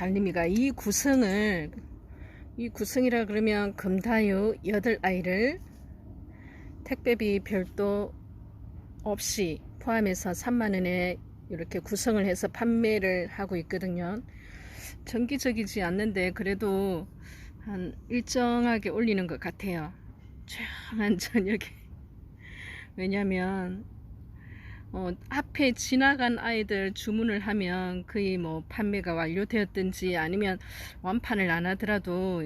달림이가 이 구성을 이 구성이라 그러면 금다유 8아이를 택배비 별도 없이 포함해서 3만원에 이렇게 구성을 해서 판매를 하고 있거든요. 정기적이지 않는데 그래도 한 일정하게 올리는 것 같아요. 조용한 저녁에. 왜냐면 어, 앞에 지나간 아이들 주문을 하면 거의 뭐 판매가 완료되었든지 아니면 완판을 안 하더라도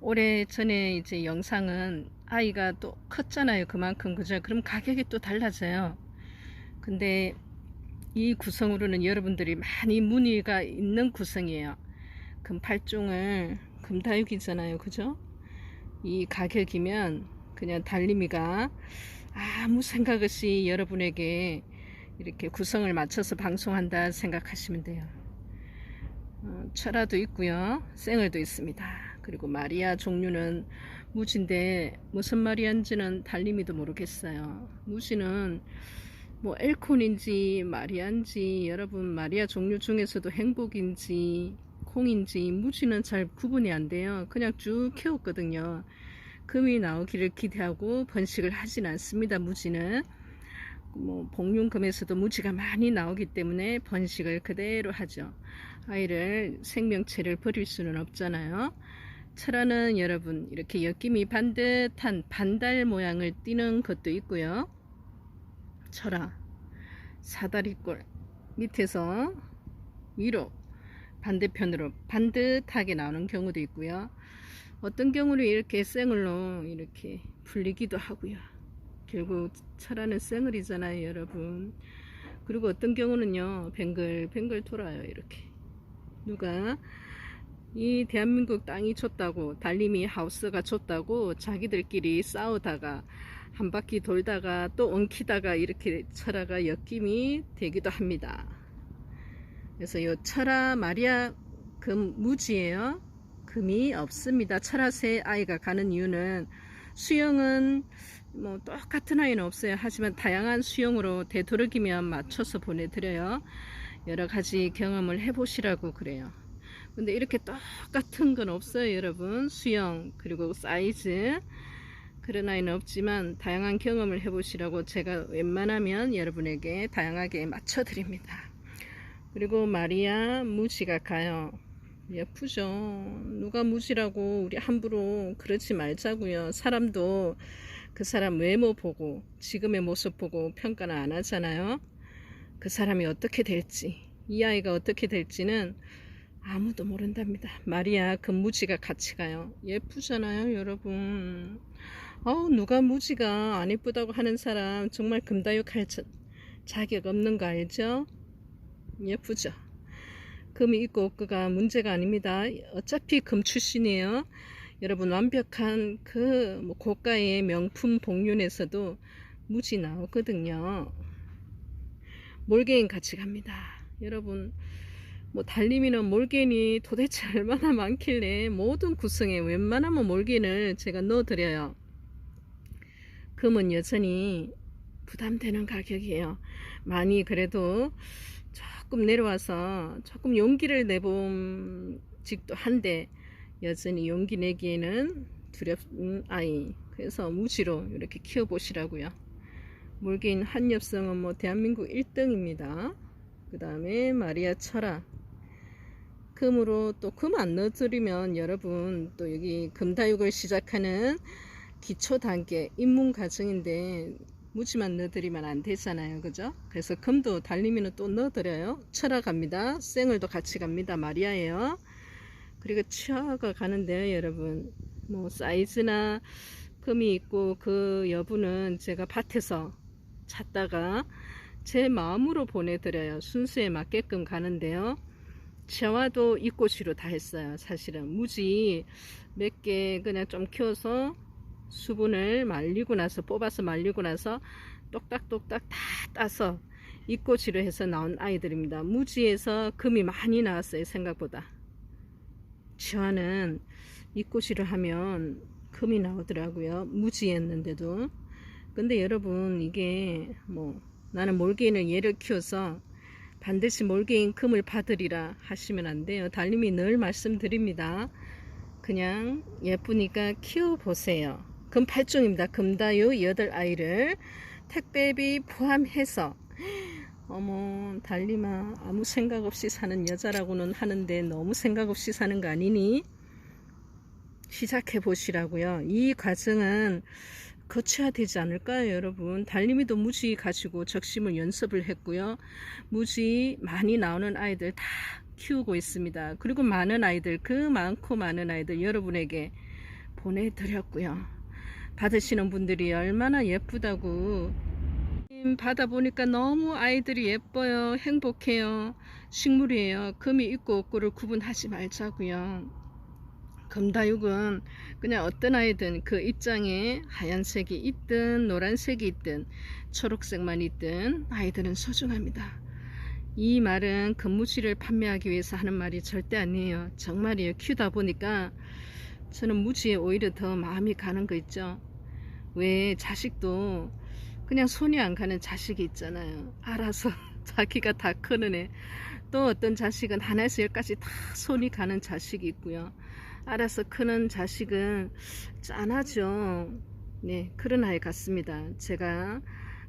오래 전에 이제 영상은 아이가 또 컸잖아요. 그만큼 그죠? 그럼 가격이 또 달라져요. 근데 이 구성으로는 여러분들이 많이 문의가 있는 구성이에요. 금팔종을 금다육이잖아요. 그죠? 이 가격이면 그냥 달림이가 아무 생각 없이 여러분에게 이렇게 구성을 맞춰서 방송한다 생각하시면 돼요. 어, 철화도 있고요. 생얼도 있습니다. 그리고 마리아 종류는 무지인데 무슨 마리아인지는 달림이도 모르겠어요. 무지는 뭐 엘콘인지 마리아인지 여러분 마리아 종류 중에서도 행복인지 콩인지 무지는 잘 구분이 안 돼요. 그냥 쭉 키웠거든요. 금이 나오기를 기대하고 번식을 하진 않습니다. 무지는 뭐 복륜금에서도 무지가 많이 나오기 때문에 번식을 그대로 하죠. 아이를 생명체를 버릴 수는 없잖아요. 철화는 여러분 이렇게 엮임이 반듯한 반달 모양을 띠는 것도 있고요. 철화 사다리꼴 밑에서 위로 반대편으로 반듯하게 나오는 경우도 있고요. 어떤 경우는 이렇게 생얼로 이렇게 풀리기도 하고요. 결국 철화는 생얼이잖아요, 여러분. 그리고 어떤 경우는요, 뱅글 뱅글 돌아요, 이렇게. 누가 이 대한민국 땅이 좁다고 달림이 하우스가 좁다고 자기들끼리 싸우다가 한 바퀴 돌다가 또 엉키다가 이렇게 철화가 엮임이 되기도 합니다. 그래서 요 철화 마리아 금 무지예요. 금이 없습니다. 철화새 아이가 가는 이유는 수영은 뭐 똑같은 아이는 없어요. 하지만 다양한 수영으로 되도록이면 맞춰서 보내드려요. 여러 가지 경험을 해보시라고 그래요. 근데 이렇게 똑같은 건 없어요, 여러분. 수영 그리고 사이즈 그런 아이는 없지만 다양한 경험을 해보시라고 제가 웬만하면 여러분에게 다양하게 맞춰드립니다. 그리고 마리아 무지가 가요. 예쁘죠. 누가 무지라고 우리 함부로 그러지 말자고요. 사람도 그 사람 외모 보고 지금의 모습 보고 평가는 안 하잖아요. 그 사람이 어떻게 될지 이 아이가 어떻게 될지는 아무도 모른답니다. 마리아 그 무지가 같이 가요. 예쁘잖아요, 여러분. 어, 누가 무지가 안 예쁘다고 하는 사람 정말 금다육 할 자격 없는 거 알죠? 예쁘죠? 금이 있고 없고가 문제가 아닙니다. 어차피 금 출신이에요. 여러분 완벽한 그 뭐 고가의 명품 복륜에서도 무지 나오거든요. 몰개인 같이 갑니다. 여러분 뭐 달림이는 몰개인이 도대체 얼마나 많길래 모든 구성에 웬만하면 몰개인을 제가 넣어드려요. 금은 여전히 부담되는 가격이에요. 많이 그래도 조금 내려와서 조금 용기를 내본 직도 한데 여전히 용기 내기에는 두렵은 아이 그래서 무지로 이렇게 키워보시라고요. 몰개인 한엽성은 뭐 대한민국 1등입니다. 그 다음에 마리아 철아 금으로 또 금 안 넣어드리면 여러분 또 여기 금다육을 시작하는 기초 단계 입문 과정인데 무지만 넣어드리면 안 되잖아요. 그죠? 그래서 금도 달리미는 또 넣어드려요. 철아 갑니다. 생을도 같이 갑니다. 마리아예요 그리고 치아가 가는데요 여러분. 뭐 사이즈나 금이 있고 그 여부는 제가 밭에서 찾다가 제 마음으로 보내드려요. 순수에 맞게끔 가는데요. 치아와도 이꼬시로 다 했어요 사실은. 무지 몇 개 그냥 좀 키워서 수분을 말리고 나서 뽑아서 말리고 나서 똑딱똑딱 다 따서 이꼬치로 해서 나온 아이들입니다. 무지에서 금이 많이 나왔어요 생각보다 치화는 이꼬시를 하면 금이 나오더라고요. 무지였는데도. 근데 여러분 이게 뭐 나는 몰개인을 얘를 키워서 반드시 몰개인 금을 받으리라 하시면 안 돼요. 달님이 늘 말씀드립니다. 그냥 예쁘니까 키워보세요. 금 8종입니다. 금다요 여덟 아이를 택배비 포함해서 어머 달님아 아무 생각 없이 사는 여자라고는 하는데 너무 생각 없이 사는 거 아니니? 시작해 보시라고요. 이 과정은 거쳐야 되지 않을까요, 여러분? 달님이도 무지 가지고 적심을 연습을 했고요. 무지 많이 나오는 아이들 다 키우고 있습니다. 그리고 많은 아이들, 그 많고 많은 아이들 여러분에게 보내드렸고요. 받으시는 분들이 얼마나 예쁘다고 받아보니까 너무 아이들이 예뻐요. 행복해요. 식물이에요. 금이 있고 없고를 구분하지 말자고요. 금다육은 그냥 어떤 아이든 그 입장에 하얀색이 있든 노란색이 있든 초록색만 있든 아이들은 소중합니다. 이 말은 금무지를 판매하기 위해서 하는 말이 절대 아니에요. 정말이에요. 키우다 보니까 저는 무지에 오히려 더 마음이 가는 거 있죠. 왜 자식도 그냥 손이 안 가는 자식이 있잖아요. 알아서 자기가 다 크는 애. 또 어떤 자식은 하나에서 열까지 다 손이 가는 자식이 있고요. 알아서 크는 자식은 짠하죠. 네, 그런 아이 같습니다. 제가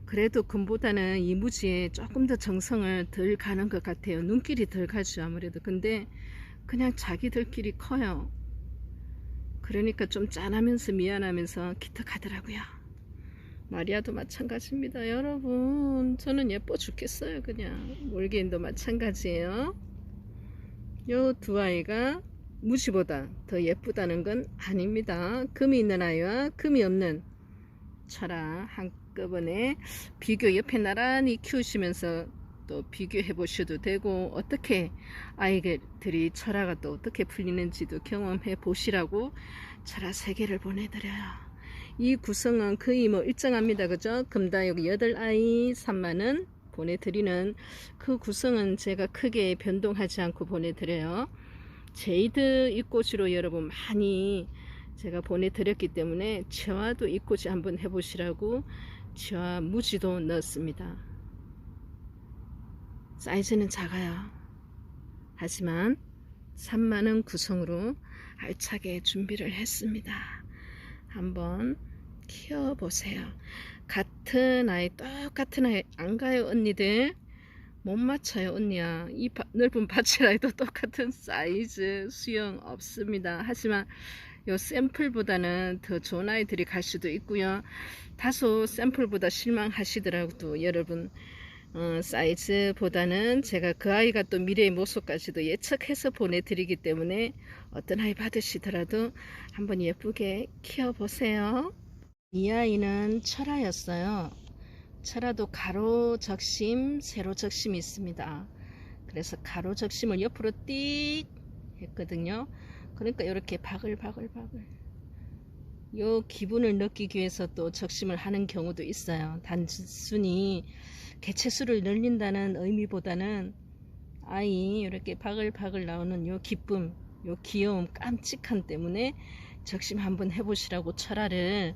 그래도 금보다는 이무지에 조금 더 정성을 덜 가는 것 같아요. 눈길이 덜 가죠, 아무래도. 근데 그냥 자기들끼리 커요. 그러니까 좀 짠하면서 미안하면서 기특하더라고요. 마리아도 마찬가지입니다. 여러분, 저는 예뻐 죽겠어요. 그냥. 몰개인도 마찬가지예요. 요 두 아이가 무지보다 더 예쁘다는 건 아닙니다. 금이 있는 아이와 금이 없는 철아 한꺼번에 비교 옆에 나란히 키우시면서 또 비교해 보셔도 되고 어떻게 아이들이 철화가 또 어떻게 풀리는지도 경험해 보시라고 철화 세 개를 보내드려요. 이 구성은 거의 뭐 일정합니다. 그죠? 금다육 8아이 3만원 보내드리는 그 구성은 제가 크게 변동하지 않고 보내드려요. 제이드 이꽃으로 여러분 많이 제가 보내드렸기 때문에 채화도 이꽃이 한번 해보시라고 채화 무지도 넣었습니다. 사이즈는 작아요. 하지만 3만원 구성으로 알차게 준비를 했습니다. 한번 키워보세요. 같은 아이, 똑같은 아이, 안 가요, 언니들? 못 맞춰요, 언니야. 이 바, 넓은 밭이라도 똑같은 사이즈 수영 없습니다. 하지만 요 샘플보다는 더 좋은 아이들이 갈 수도 있고요. 다소 샘플보다 실망하시더라도 여러분 어, 사이즈보다는 제가 그 아이가 또 미래의 모습까지도 예측해서 보내드리기 때문에 어떤 아이 받으시더라도 한번 예쁘게 키워보세요. 이 아이는 철화였어요. 철화도 가로 적심, 세로 적심이 있습니다. 그래서 가로 적심을 옆으로 띡 했거든요. 그러니까 이렇게 바글바글바글 요 기분을 느끼기 위해서 또 적심을 하는 경우도 있어요. 단순히 개체수를 늘린다는 의미보다는 아이 이렇게 바글바글 나오는 요 기쁨, 요 귀여움, 깜찍함 때문에 적심 한번 해보시라고 철화를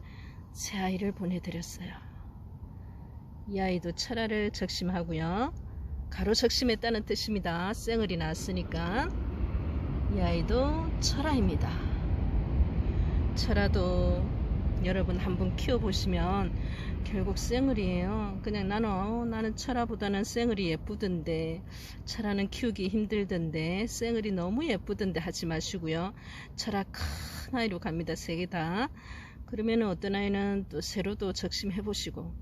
새 아이를 보내드렸어요. 이 아이도 철화를 적심하고요. 가로 적심했다는 뜻입니다. 쌩얼이 났으니까 이 아이도 철화입니다. 철화도 여러분 한번 키워보시면 결국 쌩얼이에요. 그냥 나는 어, 나는 철화보다는 쌩얼이 예쁘던데 철화는 키우기 힘들던데 쌩얼이 너무 예쁘던데 하지 마시고요. 철화 큰 아이로 갑니다. 세 개 다. 그러면 어떤 아이는 또 새로도 적심해 보시고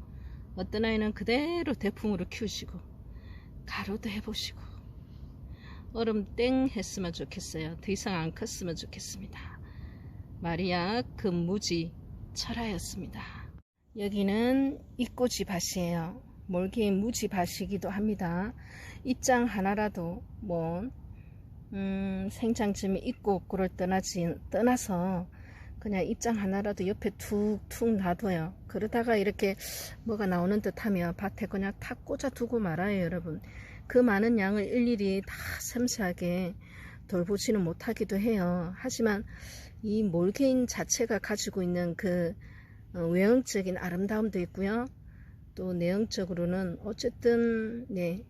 어떤 아이는 그대로 대풍으로 키우시고 가로도 해보시고 얼음 땡 했으면 좋겠어요. 더 이상 안 컸으면 좋겠습니다. 마리아 금무지 철화였습니다. 여기는 이꼬지 밭이에요. 몰개인 무지 밭이기도 합니다. 입장 하나라도 뭐 음, 생장점이 있고 없고를 떠나지 떠나서 그냥 입장 하나라도 옆에 툭툭 놔둬요. 그러다가 이렇게 뭐가 나오는 듯 하면 밭에 그냥 탁 꽂아 두고 말아요, 여러분. 그 많은 양을 일일이 다 섬세하게 돌보지는 못하기도 해요. 하지만 이 몰개인 자체가 가지고 있는 그 어, 외형적인 아름다움도 있고요. 또 내용적으로는 어쨌든 네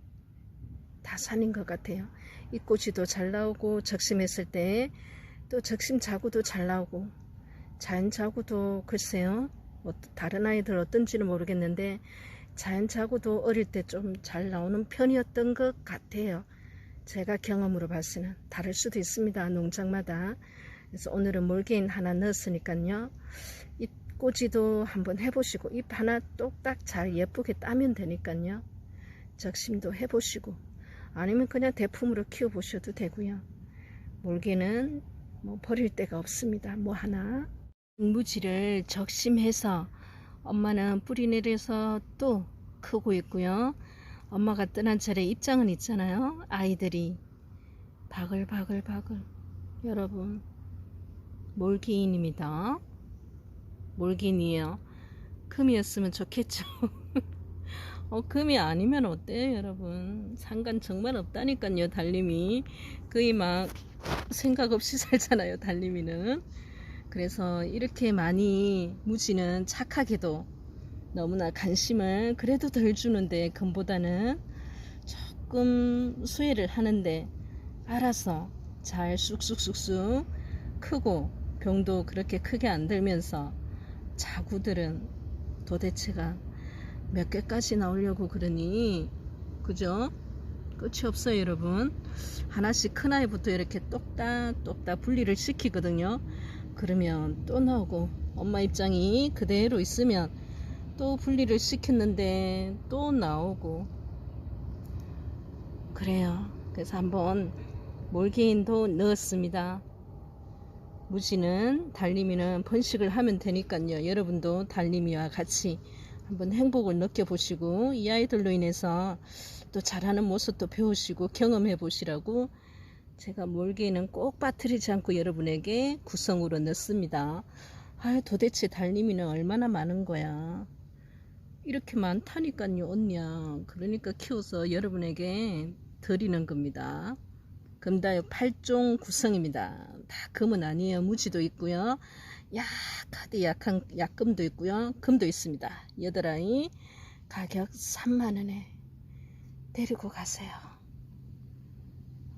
다산인 것 같아요. 이 꼬지도 잘 나오고 적심했을 때 또 적심 자구도 잘 나오고 자연 자구도 글쎄요 어, 다른 아이들 어떤지는 모르겠는데 자연 자구도 어릴 때 좀 잘 나오는 편이었던 것 같아요. 제가 경험으로 는 다를 수도 있습니다. 농장마다. 그래서 오늘은 몰개인 하나 넣었으니까요. 이 꼬지도 한번 해보시고 잎 하나 똑딱 잘 예쁘게 따면 되니까요. 적심도 해보시고 아니면 그냥 대품으로 키워보셔도 되고요. 몰개는 뭐 버릴 데가 없습니다. 뭐 하나 무지를 적심해서 엄마는 뿌리 내려서 또 크고 있고요. 엄마가 떠난 차례 입장은 있잖아요. 아이들이 바글바글 바글 여러분 몰기인입니다. 몰기인이에요. 금이었으면 좋겠죠. 어, 금이 아니면 어때요, 여러분? 상관 정말 없다니까요, 달님이. 거의 막 생각 없이 살잖아요, 달님이는. 그래서 이렇게 많이 무지는 착하게도 너무나 관심을 그래도 덜 주는데 금보다는 조금 수혜를 하는데 알아서 잘 쑥쑥쑥쑥 크고 병도 그렇게 크게 안 들면서 자구들은 도대체가 몇 개까지 나오려고 그러니? 그죠? 끝이 없어요 여러분. 하나씩 큰 아이부터 이렇게 똑딱 똑딱 분리를 시키거든요 그러면 또 나오고 엄마 입장이 그대로 있으면 또 분리를 시켰는데 또 나오고. 그래요. 그래서 한번 몰개인도 넣었습니다. 무지는 달림이는 번식을 하면 되니까요. 여러분도 달림이와 같이 한번 행복을 느껴보시고 이 아이들로 인해서 또 잘하는 모습도 배우시고 경험해 보시라고 제가 몰개는 꼭 빠뜨리지 않고 여러분에게 구성으로 넣습니다. 아 도대체 달님이는 얼마나 많은 거야. 이렇게 많다니까요 언니야. 그러니까 키워서 여러분에게 드리는 겁니다. 금다요 8종 구성입니다. 다 금은 아니에요. 무지도 있고요. 약하디 약한 약금도 있고요. 금도 있습니다. 여덟 아이 가격 3만 원에 데리고 가세요.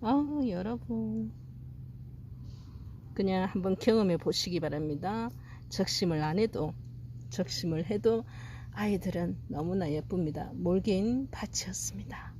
아우 여러분 그냥 한번 경험해 보시기 바랍니다. 적심을 안 해도 적심을 해도 아이들은 너무나 예쁩니다. 몰개인 밭이었습니다.